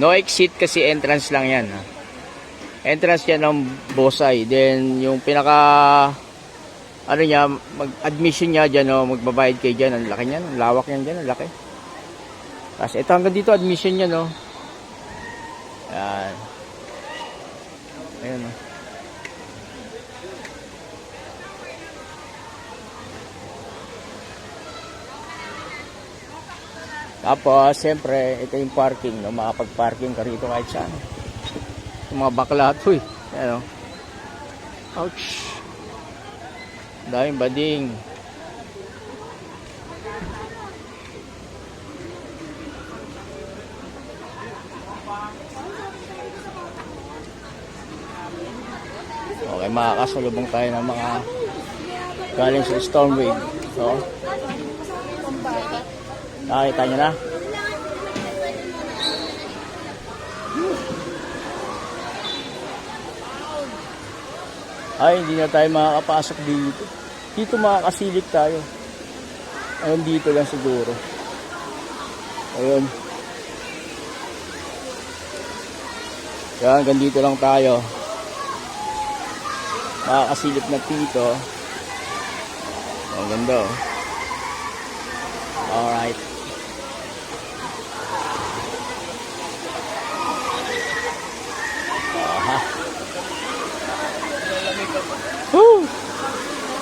No exit kasi entrance lang yan. Ha? Entrance yan ng Bosay. Then, yung pinaka, ano niya, mag-admission niya dyan, oh, magbabayad kayo dyan. Ang laki niyan, ang lawak yan dyan, ang laki. Tapos, ito hanggang dito, admission niya, no? Yan. Ayan, oh. Tapos, siyempre, ito yung parking, no? Makapag-parking ka rito kahit saan. Yung mga bakla to, eh. Ayan, oh. Ouch. Daming bading. Okay, makakasalubong tayo ng mga galing sa storm wave. So, nakita nyo na? Ay, hindi na tayo makakapasok dito. Dito makakasilip tayo. Ayun, dito lang siguro. Ayun. Yan, hanggang dito lang tayo. Makakasilip na dito. Ang ganda oh. Alright.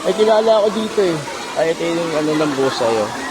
Ay, kilala ako dito eh. Ay, ito yung ano ng busa yun.